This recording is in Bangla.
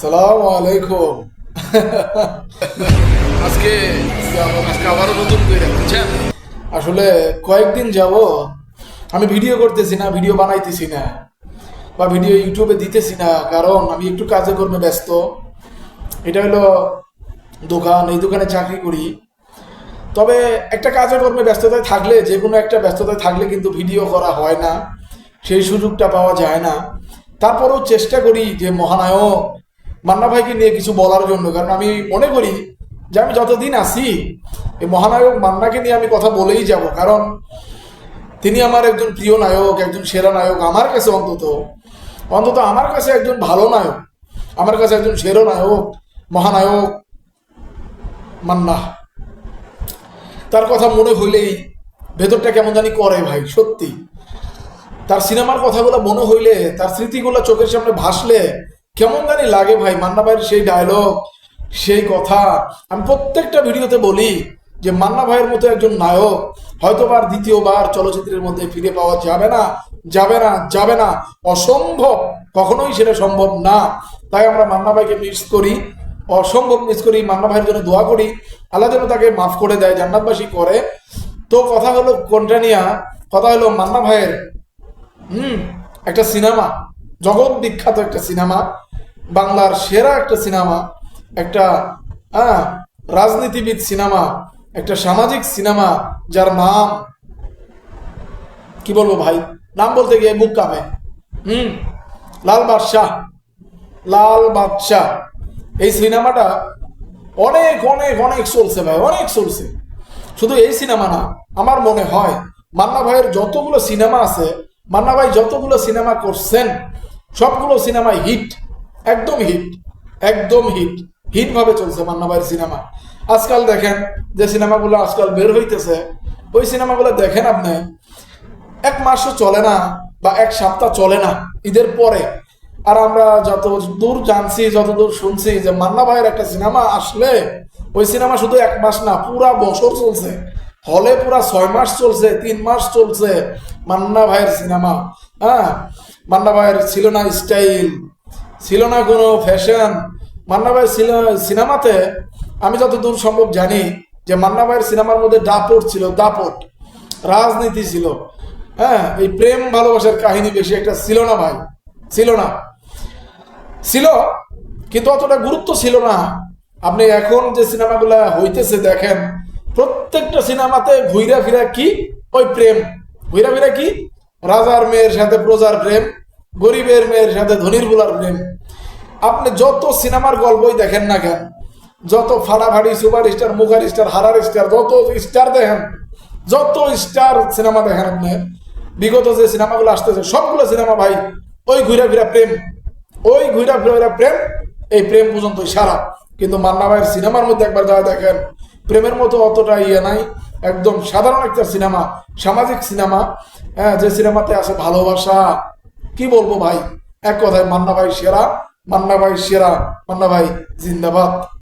সালাম আলাইকুম। আজকে আজকে আবারও নতুন করে বুঝছেন আসলে কয়েকদিন যাব আমি ভিডিও করতেছি না ভিডিও বানাইতেছি না বা ভিডিও ইউটিউবে দিতেছি না কারণ আমি একটু কাজে কর্মে ব্যস্ত। এটা হলো দোকান এই দোকানে চাকরি করি। তবে একটা কাজে কর্মে ব্যস্ততায় থাকলে যে কোনো একটা ব্যস্ততায় থাকলে কিন্তু ভিডিও করা হয় না সেই সুযোগটা পাওয়া যায় না। তারপরেও চেষ্টা করি যে মহানায়ক মান্না ভাইকে নিয়ে কিছু বলার জন্য, কারণ আমি মনে করি যে আমি যতদিন আছি, এই মহানায়ক মান্নাকে নিয়ে আমি কথা বলেই যাব, কারণ তিনি আমার একজন প্রিয় নায়ক, একজন সেরা নায়ক আমার কাছে অন্তত অন্তত আমার কাছে একজন ভালো নায়ক, আমার কাছে একজন সেরা নায়ক, মহানায়ক মান্না। তার কথা মনে হইলেই ভেতরটা কেমন জানি করে ভাই, সত্যি। তার সিনেমার কথাগুলো মনে হইলে, তার স্মৃতিগুলো চোখের সামনে ভাসলে কেমন জানি লাগে ভাই, মান্না ভাইয়ের সেই ডায়লগ সেই কথা। আমি প্রত্যেকটা ভিডিওতে বলি যে মান্না ভাইয়ের মতো একজন নায়ক হয়তোবার দ্বিতীয়বার চলচ্চিত্রের মধ্যে ফিরে পাওয়া যাবে না যাবে না যাবে না। অসম্ভব, কখনোই সেটা সম্ভব না। তাই আমরা মান্না ভাইকে মিস করি, অসম্ভব মিস করি, মান্না ভাইয়ের জন্য দোয়া করি। আল্লাহ যেন তাকে মাফ করে দেয়, জান্নাতবাসী করে। তো কথা হলো কোনটা কথা হলো মান্না ভাইয়ের, হুম, একটা সিনেমা, জগৎ বিখ্যাত একটা সিনেমা। বাংলার সেরা একটা সিনেমা, একটা হ্যাঁ রাজনীতিবিদ সিনেমা, একটা সামাজিক সিনেমা যার নাম, কি বলব ভাই? নাম বলতে গিয়ে মুখ কাঁপে। হুম? লাল বাদশাহ। লাল বাদশাহ। এই সিনেমাটা অনেক অনেক অনেক চলছে ভাই, অনেক চলছে। শুধু এই সিনেমা না, আমার মনে হয় মান্না ভাইয়ের যতগুলো সিনেমা আছে, মান্না ভাই যতগুলো সিনেমা করছেন, সবগুলো সিনেমায় হিট। একদম হিট একদম হিট হিট ভাবে চলছে মান্না ভাইয়ের সিনেমা আজকাল দেখেন যে সিনেমাগুলো আজকাল বের হইতেছে, ওই সিনেমাগুলো দেখেন আপনি, এক মাসও চলে না বা এক সপ্তাহ চলে না, ঈদের পরে। আর আমরা যত দূর জানছি যত দূর শুনছি যে মান্না ভাইয়ের একটা সিনেমা আসলে, ওই সিনেমা শুধু এক মাস না, পুরা বছর চলছে। হলে পুরা ছয় মাস চলছে, তিন মাস চলছে মান্না ভাইয়ের সিনেমা হ্যাঁ মান্না ভাইয়ের ছিল না স্টাইল ছিল না কোনো ফ্যাশন মান্না ভাইয়ের সিনে- সিনেমাতে আমি যতদূর সম্ভব জানি যে মান্না ভাইয়ের সিনেমার মধ্যে দাপট ছিল, দাপট। রাজনীতি ছিল। হ্যাঁ এই প্রেম ভালোবাসার কাহিনী বেশি একটা ছিল না ভাই, ছিল না। ছিল, কিন্তু অতটা গুরুত্ব ছিল না। আপনি এখন যে সিনেমাগুলা হইতেছে দেখেন, প্রত্যেকটা সিনেমাতে ঘুইরা ফিরা কি? ওই প্রেম। ঘুইরা ফিরা কি? রাজার মেয়ের সাথে প্রজার প্রেম। গরিবের মেয়ের সাথে ধনির বুলার প্রেম। আপনি যত সিনেমার গল্পই দেখেন না কেন, যত ফাড়াফাড়ি সুপার স্টার মুখার স্টার হারার স্টার, যত স্টার দেখেন, যত স্টার সিনেমা দেখেন আপনি, বিগত যে সিনেমাগুলো আসতেছে, সবগুলো সিনেমা ভাই ওই ঘুরা ফিরা প্রেম। ওই ঘুরা ফিরা প্রেম, এই প্রেম পর্যন্ত সারা। কিন্তু মান্না ভাইয়ের সিনেমার মধ্যে একবার যা দেখেন, প্রেমের মতো অতটা ইয়ে নাই। একদম সাধারণ একটা সিনেমা, সামাজিক সিনেমা হ্যাঁ যে সিনেমাতে আছে ভালোবাসা কি বলব ভাই? এক কথায় মান্না ভাই সেরা মান্না ভাই সেরা মান্না ভাই জিন্দাবাদ।